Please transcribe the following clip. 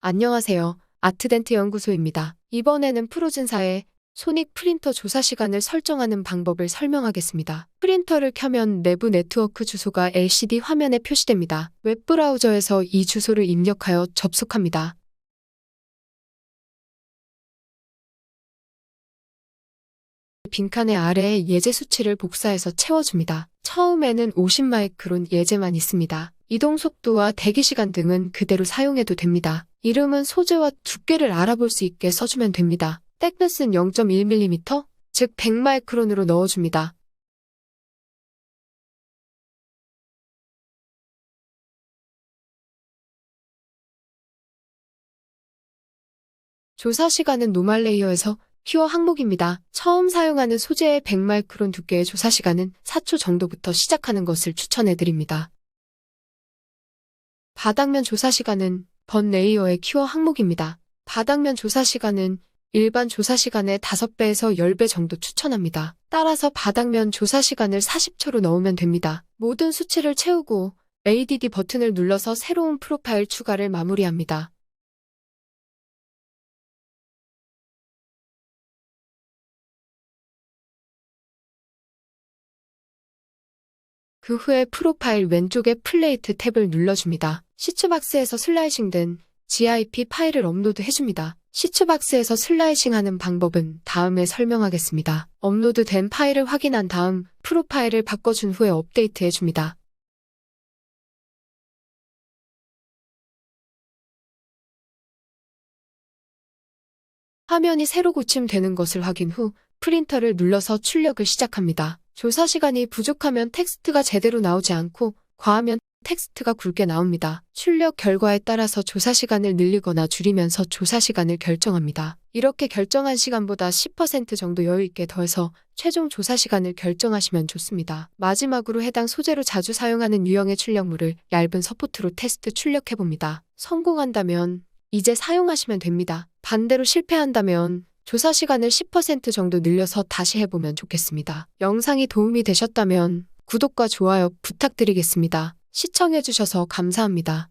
안녕하세요. 아트덴트 연구소입니다. 이번에는 프로즌사의 소닉 프린터 조사 시간을 설정하는 방법을 설명하겠습니다. 프린터를 켜면 내부 네트워크 주소가 LCD 화면에 표시됩니다. 웹브라우저에서 이 주소를 입력하여 접속합니다. 빈칸의 아래에 예제 수치를 복사해서 채워줍니다. 처음에는 50마이크론 예제만 있습니다. 이동 속도와 대기 시간 등은 그대로 사용해도 됩니다. 이름은 소재와 두께를 알아볼 수 있게 써주면 됩니다. 텍넷은 0.1mm, 즉 100마이크론으로 넣어줍니다. 조사 시간은 노말 레이어에서 퓨어 항목입니다. 처음 사용하는 소재의 100마이크론 두께의 조사 시간은 4초 정도부터 시작하는 것을 추천해드립니다. 바닥면 조사 시간은 번 레이어의 큐어 항목입니다. 바닥면 조사 시간은 일반 조사 시간의 5배에서 10배 정도 추천합니다. 따라서 바닥면 조사 시간을 40초로 넣으면 됩니다. 모든 수치를 채우고 ADD 버튼을 눌러서 새로운 프로파일 추가를 마무리합니다. 그 후에 프로파일 왼쪽에 플레이트 탭을 눌러줍니다. 시추박스에서 슬라이싱된 GIP 파일을 업로드 해줍니다. 시추박스에서 슬라이싱 하는 방법은 다음에 설명하겠습니다. 업로드된 파일을 확인한 다음 프로파일을 바꿔준 후에 업데이트 해줍니다. 화면이 새로 고침되는 것을 확인 후 프린터를 눌러서 출력을 시작합니다. 조사 시간이 부족하면 텍스트가 제대로 나오지 않고 과하면 텍스트가 굵게 나옵니다. 출력 결과에 따라서 조사 시간을 늘리거나 줄이면서 조사 시간을 결정합니다. 이렇게 결정한 시간보다 10% 정도 여유 있게 더해서 최종 조사 시간을 결정하시면 좋습니다. 마지막으로 해당 소재로 자주 사용하는 유형의 출력물을 얇은 서포트로 테스트 출력해 봅니다. 성공한다면 이제 사용하시면 됩니다. 반대로 실패한다면 조사 시간을 10% 정도 늘려서 다시 해보면 좋겠습니다. 영상이 도움이 되셨다면 구독과 좋아요 부탁드리겠습니다. 시청해주셔서 감사합니다.